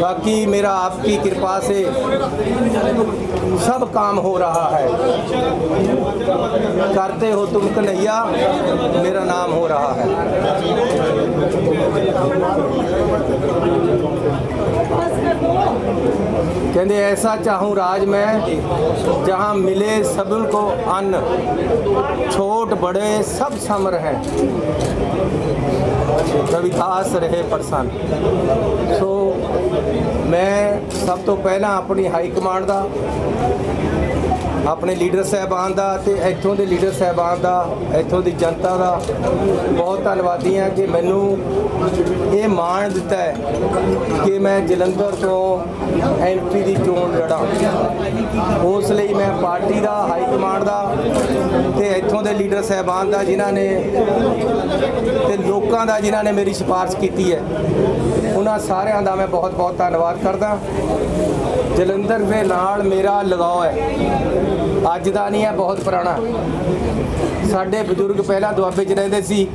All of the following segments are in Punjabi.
बाकी मेरा आपकी कृपा से सब काम हो रहा है करते हो तुम कन्हैया मेरा नाम हो रहा है कहते ऐसा चाहूँ राज मैं जहाँ मिले सब को अन्न छोट बड़े सब समर हैं रविदास रहे प्रसन्न सो ਮੈਂ ਸਭ ਤੋਂ ਪਹਿਲਾਂ ਆਪਣੀ ਹਾਈ ਕਮਾਂਡ ਦਾ, ਆਪਣੇ ਲੀਡਰ ਸਾਹਿਬਾਨ ਦਾ ਤੇ ਇੱਥੋਂ ਦੇ ਲੀਡਰ ਸਾਹਿਬਾਨ ਦਾ, ਇੱਥੋਂ ਦੀ ਜਨਤਾ ਦਾ ਬਹੁਤ ਧੰਨਵਾਦੀ ਹਾਂ ਕਿ ਮੈਨੂੰ ਇਹ ਮਾਣ ਦਿੱਤਾ ਹੈ ਕਿ ਮੈਂ ਜਲੰਧਰ ਤੋਂ ਐਮਪੀ ਦੀ ਚੋਣ ਲੜਾਂ। ਉਸ ਲਈ ਮੈਂ ਪਾਰਟੀ ਦਾ ਹਾਈ ਕਮਾਂਡ ਦਾ ਤੇ ਇੱਥੋਂ ਦੇ ਲੀਡਰ ਸਾਹਿਬਾਨ ਦਾ ਜਿਨ੍ਹਾਂ ਨੇ ਤੇ ਲੋਕਾਂ ਦਾ ਜਿਨ੍ਹਾਂ ਨੇ ਮੇਰੀ ਸਿਫਾਰਿਸ਼ ਕੀਤੀ ਹੈ, ਉਹਨਾਂ ਸਾਰਿਆਂ ਦਾ ਮੈਂ ਬਹੁਤ ਬਹੁਤ ਧੰਨਵਾਦ ਕਰਦਾ। ਜਲੰਧਰ ਦੇ ਨਾਲ ਮੇਰਾ ਲਗਾਓ ਹੈ। ਅੱਜ ਦਾ ਨਹੀਂ ਹੈ, ਬਹੁਤ ਪੁਰਾਣਾ। ਸਾਡੇ ਬਜ਼ੁਰਗ ਪਹਿਲਾਂ ਦੁਆਬੇ 'ਚ ਰਹਿੰਦੇ ਸੀ।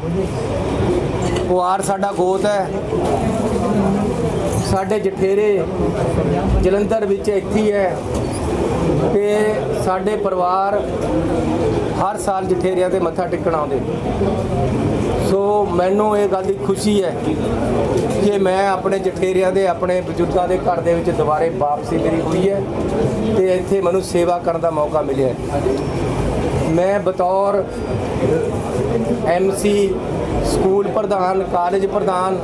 ਪੁਆਰ ਸਾਡਾ ਗੋਤ ਹੈ। ਸਾਡੇ ਜਠੇਰੇ ਜਲੰਧਰ ਵਿੱਚ ਇੱਥੇ ਹੈ। ਤੇ ਸਾਡੇ ਪਰਿਵਾਰ ਹਰ ਸਾਲ ਜਠੇਰਿਆਂ ਤੇ ਮੱਥਾ ਟੇਕਣ ਆਉਂਦੇ ਸੋ ਮੈਨੂੰ ਇਹ ਗੱਲ ਦੀ ਖੁਸ਼ੀ ਹੈ ਕਿ ਮੈਂ ਆਪਣੇ ਜਠੇਰਿਆਂ ਦੇ, ਆਪਣੇ ਬਜ਼ੁਰਗਾਂ ਦੇ ਘਰ ਦੇ ਵਿੱਚ ਦੁਬਾਰੇ ਵਾਪਸੀ ਮੇਰੀ ਹੋਈ ਹੈ ਤੇ ਇੱਥੇ ਮੈਨੂੰ ਸੇਵਾ ਕਰਨ ਦਾ ਮੌਕਾ ਮਿਲਿਆ ਮੈਂ ਬਤੌਰ ਐਮਸੀ ਸਕੂਲ ਪ੍ਰਧਾਨ, ਕਾਲਜ ਪ੍ਰਧਾਨ,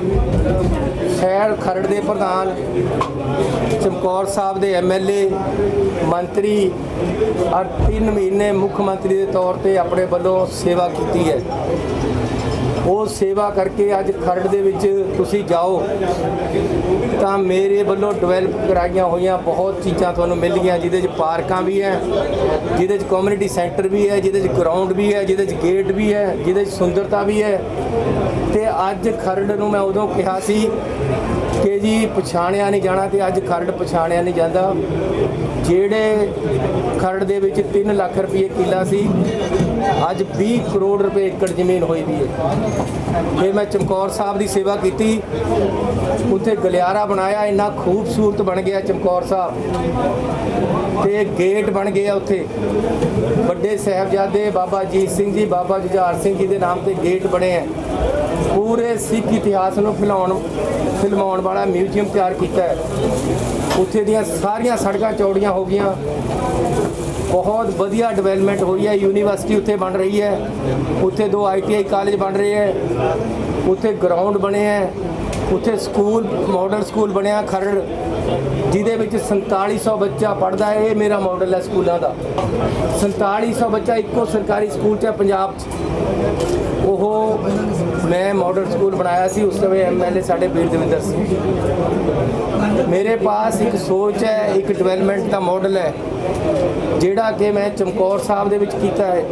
ਸ਼ਹਿਰ ਖਰੜ ਦੇ ਪ੍ਰਧਾਨ, ਚਮਕੌਰ ਸਾਹਿਬ ਦੇ ਐਮਐਲਏ ਮੰਤਰੀ ਔਰ 3 ਮਹੀਨੇ ਮੁੱਖ ਮੰਤਰੀ ਦੇ ਤੌਰ ਤੇ ਆਪਣੇ ਵੱਲੋਂ ਸੇਵਾ ਕੀਤੀ ਹੈ। ਉਹ ਸੇਵਾ ਕਰਕੇ ਅੱਜ ਖਰੜ ਦੇ ਵਿੱਚ ਤੁਸੀਂ ਜਾਓ, ਤਾਂ ਮੇਰੇ ਵੱਲੋਂ ਡਿਵੈਲਪ ਕਰਾਈਆਂ ਹੋਈਆਂ ਬਹੁਤ ਚੀਜ਼ਾਂ ਤੁਹਾਨੂੰ ਮਿਲਣਗੀਆਂ ਜਿਹਦੇ 'ਚ ਪਾਰਕਾਂ ਵੀ ਹੈ, ਜਿਹਦੇ 'ਚ ਕਮਿਊਨਿਟੀ ਸੈਂਟਰ ਵੀ ਹੈ, ਜਿਹਦੇ 'ਚ ਗਰਾਊਂਡ ਵੀ ਹੈ, ਜਿਹਦੇ 'ਚ ਗੇਟ ਵੀ ਹੈ, ਜਿਹਦੇ 'ਚ ਸੁੰਦਰਤਾ ਵੀ ਹੈ। ਤੇ ਅੱਜ ਖਰੜ ਨੂੰ ਮੈਂ ਉਦੋਂ ਕਿਹਾ ਸੀ ਕਿ ਜੀ ਪਛਾਣਿਆ ਨਹੀਂ ਜਾਣਾ ਤੇ ਅੱਜ ਖਰੜ ਪਛਾਣਿਆ ਨਹੀਂ ਜਾਂਦਾ। ਜਿਹੜੇ ਖਰੜ ਦੇ ਵਿੱਚ 3 ਲੱਖ ਰੁਪਏ ਕਿੱਲਾ ਸੀ, ਅੱਜ 20 ਕਰੋੜ ਰੁਪਏ ਏਕੜ ਜ਼ਮੀਨ ਹੋਈ ਵੀ ਹੈ। ਫਿਰ ਮੈਂ ਚਮਕੌਰ ਸਾਹਿਬ ਦੀ ਸੇਵਾ ਕੀਤੀ। ਉੱਥੇ ਗਲਿਆਰਾ ਬਣਾਇਆ, ਇੰਨਾ ਖੂਬਸੂਰਤ ਬਣ ਗਿਆ ਚਮਕੌਰ ਸਾਹਿਬ। ਤੇ ਗੇਟ ਬਣ ਗਿਆ ਉੱਥੇ। ਵੱਡੇ ਸਾਹਿਬਜ਼ਾਦੇ ਬਾਬਾ ਜੀਤ ਸਿੰਘ ਜੀ, ਬਾਬਾ ਜੁਝਾਰ ਸਿੰਘ ਜੀ ਦੇ ਨਾਮ ਤੇ ਗੇਟ ਬਣੇ ਹੈ ਪੂਰੇ ਸਿੱਖ ਇਤਿਹਾਸ ਨੂੰ ਫੈਲਾਉਣ ਫਿਲਮਾਉਣ ਵਾਲਾ ਮਿਊਜ਼ੀਅਮ ਤਿਆਰ ਕੀਤਾ ਹੈ। ਉੱਥੇ ਦੀਆਂ ਸਾਰੀਆਂ ਸੜਕਾਂ ਚੌੜੀਆਂ ਹੋ ਗਈਆਂ। ਬਹੁਤ ਵਧੀਆ ਡਿਵੈਲਪਮੈਂਟ ਹੋਈ ਹੈ। ਯੂਨੀਵਰਸਿਟੀ ਉੱਥੇ ਬਣ ਰਹੀ ਹੈ। ਉੱਥੇ ਦੋ ਆਈਟੀਆਈ ਕਾਲਜ ਬਣ ਰਹੇ ਹੈ। ਉੱਥੇ ਗਰਾਊਂਡ ਬਣੇ ਹੈ। ਉੱਥੇ ਸਕੂਲ ਮਾਡਲ ਸਕੂਲ ਬਣਿਆ ਖਰੜ, ਜਿਹਦੇ ਵਿੱਚ 4700 ਬੱਚਾ ਪੜਦਾ ਹੈ। ਇਹ ਮੇਰਾ ਮਾਡਲ ਹੈ ਸਕੂਲਾਂ ਦਾ। 4700 ਬੱਚਾ ਇੱਕੋ ਸਰਕਾਰੀ ਸਕੂਲ 'ਚ ਹੈ ਪੰਜਾਬ 'ਚ। ਉਹ ਮੈਂ ਮਾਡਲ ਸਕੂਲ ਬਣਾਇਆ ਸੀ, ਉਸ ਸਮੇਂ ਐਮਐਲਏ ਸਾਡੇ ਵੀਰ ਦਵਿੰਦਰ ਸਿੰਘ ਮੇਰੇ ਪਾਸ ਇੱਕ ਸੋਚ ਹੈ, ਇੱਕ ਡਿਵੈਲਪਮੈਂਟ ਦਾ ਮਾਡਲ ਹੈ, ਜਿਹੜਾ ਕਿ ਮੈਂ ਚਮਕੌਰ ਸਾਹਿਬ ਦੇ ਵਿੱਚ ਕੀਤਾ ਹੈ।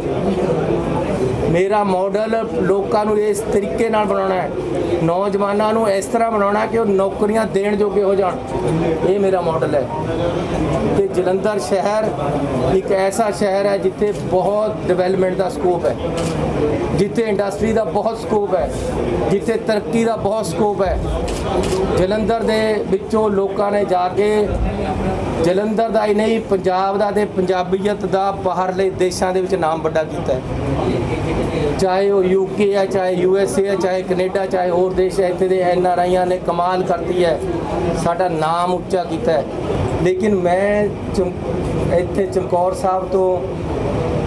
ਮੇਰਾ ਮਾਡਲ ਲੋਕਾਂ ਨੂੰ ਇਸ ਤਰੀਕੇ ਨਾਲ ਬਣਾਉਣਾ ਹੈ, ਨੌਜਵਾਨਾਂ ਨੂੰ ਇਸ ਤਰ੍ਹਾਂ ਬਣਾਉਣਾ ਕਿ ਉਹ ਨੌਕਰੀਆਂ ਦੇਣ ਜੋਗੇ ਹੋ ਜਾਣ। ਇਹ ਮੇਰਾ ਮਾਡਲ ਹੈ। ਕਿ ਜਲੰਧਰ ਸ਼ਹਿਰ ਇੱਕ ਐਸਾ ਸ਼ਹਿਰ ਹੈ ਜਿੱਥੇ ਬਹੁਤ ਡਿਵੈਲਪਮੈਂਟ ਦਾ ਸਕੋਪ ਹੈ। ਜਿੱਥੇ ਇੰਡਸਟਰੀ ਦਾ ਬਹੁਤ ਸਕੋਪ ਹੈ, ਜਿੱਥੇ ਤਰੱਕੀ ਦਾ ਬਹੁਤ ਸਕੋਪ ਹੈ, ਜਲੰਧਰ ਦੇ ਵਿੱਚੋਂ ਲੋਕਾਂ ਨੇ ਜਾ ਕੇ ਜਲੰਧਰ ਦਾ ਹੀ ਨਹੀਂ, ਪੰਜਾਬ ਦਾ ਤੇ ਪੰਜਾਬੀਅਤ ਦਾ ਬਾਹਰਲੇ ਦੇਸ਼ਾਂ ਦੇ ਵਿੱਚ ਨਾਮ ਵੱਡਾ ਕੀਤਾ ਹੈ। ਚਾਹੇ ਉਹ ਯੂਕੇ ਹੈ, ਚਾਹੇ ਯੂਐਸਏ ਹੈ, ਚਾਹੇ ਕੈਨੇਡਾ, ਚਾਹੇ ਹੋਰ ਦੇਸ਼ ਹੈ, ਇੱਥੇ ਦੇ ਐਨ ਆਰ ਆਈਆਂ ਨੇ ਕਮਾਲ ਕਰਤੀ ਹੈ। ਸਾਡਾ ਨਾਮ ਉੱਚਾ ਕੀਤਾ ਹੈ। ਲੇਕਿਨ ਮੈਂ ਚਮ- ਇੱਥੇ ਚਮਕੌਰ ਸਾਹਿਬ ਤੋਂ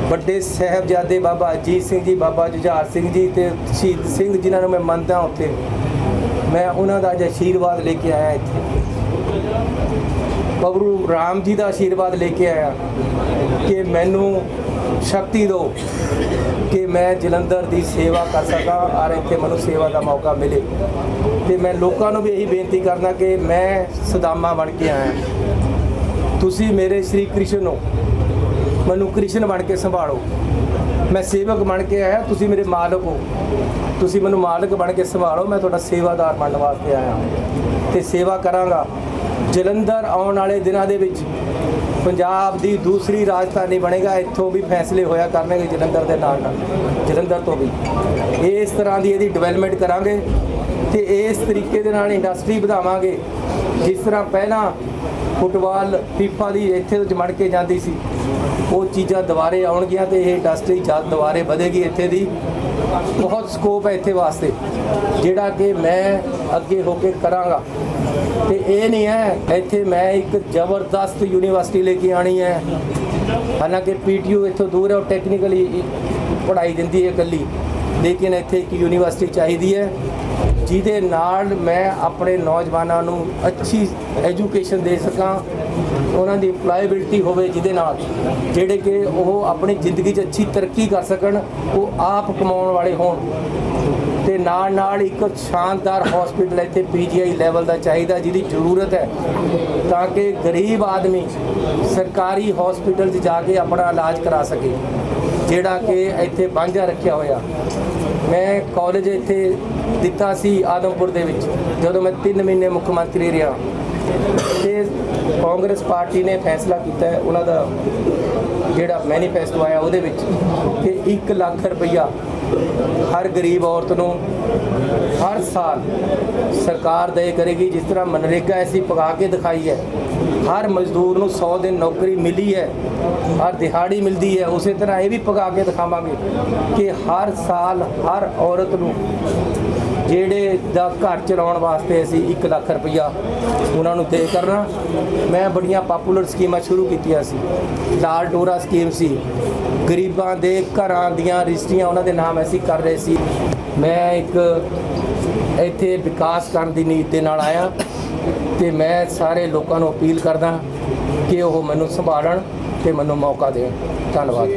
ਵੱਡੇ ਸਾਹਿਬਜ਼ਾਦੇ ਬਾਬਾ ਅਜੀਤ ਸਿੰਘ ਜੀ, ਬਾਬਾ ਜੁਝਾਰ ਸਿੰਘ ਜੀ ਤੇ ਸ਼ਹੀਦ ਸਿੰਘ ਜਿਨ੍ਹਾਂ ਨੂੰ ਮੈਂ ਮੰਨਦਾ ਉੱਥੇ। ਮੈਂ ਉਹਨਾਂ ਦਾ ਅੱਜ ਆਸ਼ੀਰਵਾਦ ਲੈ ਕੇ ਆਇਆ ਇੱਥੇ। ਪ੍ਰਭੂ ਰਾਮ ਜੀ ਦਾ ਆਸ਼ੀਰਵਾਦ ਲੈ ਕੇ ਆਇਆ ਕਿ ਮੈਨੂੰ ਸ਼ਕਤੀ ਦਿਓ ਕਿ ਮੈਂ ਜਲੰਧਰ ਦੀ ਸੇਵਾ ਕਰ ਸਕਾਂ ਔਰ ਇੱਥੇ ਮੈਨੂੰ ਸੇਵਾ ਦਾ ਮੌਕਾ ਮਿਲੇ। ਤੇ ਮੈਂ ਲੋਕਾਂ ਨੂੰ ਵੀ ਇਹੀ ਬੇਨਤੀ ਕਰਨਾ ਕਿ ਮੈਂ ਸਦਾਮਾ ਬਣ ਕੇ ਆਇਆ। ਤੁਸੀਂ ਮੇਰੇ ਸ੍ਰੀ ਕ੍ਰਿਸ਼ਨ ਹੋ। ਮੈਨੂੰ ਕ੍ਰਿਸ਼ਨ ਬਣ ਕੇ ਸੰਭਾਲੋ। ਮੈਂ ਸੇਵਕ ਬਣ ਕੇ ਆਇਆ, ਤੁਸੀਂ ਮੇਰੇ ਮਾਲਕ ਹੋ। ਤੁਸੀਂ ਮੈਨੂੰ ਮਾਲਕ ਬਣ ਕੇ ਸੰਭਾਲੋ, ਮੈਂ ਤੁਹਾਡਾ ਸੇਵਾਦਾਰ ਬਣਨ ਵਾਸਤੇ ਆਇਆ। ਤੇ ਸੇਵਾ ਕਰਾਂਗਾ। ਜਲੰਧਰ ਆਉਣ ਵਾਲੇ ਦਿਨਾਂ ਦੇ ਵਿੱਚ ਪੰਜਾਬ ਦੀ ਦੂਸਰੀ ਰਾਜਧਾਨੀ ਬਣੇਗਾ। ਇੱਥੋਂ ਵੀ ਫੈਸਲੇ ਹੋਇਆ ਕਰਨਗੇ ਜਲੰਧਰ ਦੇ ਨਾਲ ਨਾਲ, ਜਲੰਧਰ ਤੋਂ ਵੀ। ਇਸ ਤਰ੍ਹਾਂ ਦੀ ਇਹਦੀ ਡਿਵੈਲਪਮੈਂਟ ਕਰਾਂਗੇ ਤੇ ਇਸ ਤਰੀਕੇ ਦੇ ਨਾਲ ਇੰਡਸਟਰੀ ਵਧਾਵਾਂਗੇ। ਜਿਸ ਤਰ੍ਹਾਂ ਪਹਿਲਾਂ ਫੁੱਟਬਾਲ, ਫੀਫਾ ਦੀ ਇੱਥੇ ਤੋਂ ਜਮੜ ਕੇ ਜਾਂਦੀ ਸੀ। ਉਹ ਚੀਜ਼ਾਂ ਦੁਬਾਰੇ ਆਉਣਗੀਆਂ ਤੇ ਇਹ ਇੰਡਸਟਰੀ ਜਦ ਦੁਬਾਰੇ ਵਧੇਗੀ ਇੱਥੇ ਦੀ। ਬਹੁਤ ਸਕੋਪ ਹੈ ਇੱਥੇ ਵਾਸਤੇ, ਜਿਹੜਾ ਕਿ ਮੈਂ ਅੱਗੇ ਹੋ ਕੇ ਕਰਾਂਗਾ। ਤੇ ਇਹ ਨਹੀਂ ਹੈ, ਇੱਥੇ ਮੈਂ ਇੱਕ ਜ਼ਬਰਦਸਤ ਯੂਨੀਵਰਸਿਟੀ ਲੈ ਕੇ ਆਣੀ ਹੈ। ਹਾਲਾਂਕਿ ਪੀਟੀਯੂ ਇੱਥੋਂ ਦੂਰ ਹੈ, ਉਹ ਟੈਕਨੀਕਲੀ ਪੜ੍ਹਾਈ ਦਿੰਦੀ ਹੈ ਇਕੱਲੀ। ਲੇਕਿਨ ਇੱਥੇ ਇੱਕ ਯੂਨੀਵਰਸਿਟੀ ਚਾਹੀਦੀ ਹੈ। ਜਿਹਦੇ ਨਾਲ ਮੈਂ ਆਪਣੇ ਨੌਜਵਾਨਾਂ ਨੂੰ ਅੱਛੀ ਐਜੂਕੇਸ਼ਨ ਦੇ ਸਕਾਂ, ਉਹਨਾਂ ਦੀ ਇੰਪਲੋਇਬਿਲਟੀ ਹੋਵੇ ਜਿਹਦੇ ਨਾਲ, ਜਿਹੜੇ ਕਿ ਉਹ ਆਪਣੀ ਜ਼ਿੰਦਗੀ 'ਚ ਅੱਛੀ ਤਰੱਕੀ ਕਰ ਸਕਣ, ਉਹ ਆਪ ਕਮਾਉਣ ਵਾਲੇ ਹੋਣ। ਤੇ ਨਾਲ ਨਾਲ ਇੱਕ ਸ਼ਾਨਦਾਰ ਹਸਪੀਟਲ ਇੱਥੇ ਪੀਜੀਆਈ ਲੈਵਲ ਦਾ ਚਾਹੀਦਾ, ਜਿਹਦੀ ਜ਼ਰੂਰਤ ਹੈ, ਤਾਂ ਕਿ ਗਰੀਬ ਆਦਮੀ ਸਰਕਾਰੀ ਹਸਪੀਟਲ 'ਚ ਜਾ ਕੇ ਆਪਣਾ ਇਲਾਜ ਕਰਾ ਸਕੇ, ਜਿਹੜਾ ਕਿ ਇੱਥੇ ਵਾਂਝਾ ਰੱਖਿਆ ਹੋਇਆ। ਮੈਂ ਕਾਲਜ ਇੱਥੇ ਦਿੱਤਾ ਸੀ ਆਦਮਪੁਰ ਦੇ ਵਿੱਚ ਜਦੋਂ ਮੈਂ 3 ਮਹੀਨੇ ਮੁੱਖ ਮੰਤਰੀ ਰਿਹਾ। ਤੇ ਕਾਂਗਰਸ ਪਾਰਟੀ ਨੇ ਫੈਸਲਾ ਕੀਤਾ ਉਹਨਾਂ ਦਾ ਜਿਹੜਾ ਮੈਨੀਫੈਸਟੋ ਆਇਆ ਉਹਦੇ ਵਿੱਚ ਕਿ 1 ਲੱਖ ਰੁਪਈਆ ਹਰ ਗਰੀਬ ਔਰਤ ਨੂੰ ਹਰ ਸਾਲ ਸਰਕਾਰ ਦੇ ਕਰੇਗੀ, ਜਿਸ ਤਰ੍ਹਾਂ ਮਨਰੇਗਾ ਅਸੀਂ ਪਗਾ ਕੇ ਦਿਖਾਈ ਹੈ। ਹਰ ਮਜ਼ਦੂਰ ਨੂੰ 100 ਦਿਨ ਨੌਕਰੀ ਮਿਲੀ ਹੈ, ਹਰ ਦਿਹਾੜੀ ਮਿਲਦੀ ਹੈ, ਉਸੇ ਤਰ੍ਹਾਂ ਇਹ ਵੀ ਪਗਾ ਕੇ ਦਿਖਾਵਾਂਗੇ ਕਿ ਹਰ ਸਾਲ ਹਰ ਔਰਤ ਨੂੰ ਜਿਹੜੇ ਦਾ ਘਰ ਚਲਾਉਣ ਵਾਸਤੇ ਅਸੀਂ 1 ਲੱਖ ਰੁਪਈਆ ਉਹਨਾਂ ਨੂੰ ਦੇ ਕਰਨਾ। ਮੈਂ ਬੜੀਆਂ ਪਪੂਲਰ ਸਕੀਮਾਂ ਸ਼ੁਰੂ ਕੀਤੀਆਂ ਸੀ। ਲਾਲ ਡੋਰਾ ਸਕੀਮ ਸੀ। ਗਰੀਬਾਂ ਦੇ ਘਰਾਂ ਦੀਆਂ ਰਜਿਸਟਰੀਆਂ ਉਹਨਾਂ ਦੇ ਨਾਮ ਅਸੀਂ ਕਰ ਰਹੇ ਸੀ। ਮੈਂ ਇੱਕ ਇੱਥੇ ਵਿਕਾਸ ਕਰਨ ਦੀ ਨੀਤ ਦੇ ਨਾਲ ਆਇਆ ਤੇ ਮੈਂ ਸਾਰੇ ਲੋਕਾਂ ਨੂੰ ਅਪੀਲ ਕਰਦਾ ਕਿ ਉਹ ਮੈਨੂੰ ਸੰਭਾਲਣ ਤੇ ਮੈਨੂੰ ਮੌਕਾ ਦੇਣ। ਧੰਨਵਾਦ।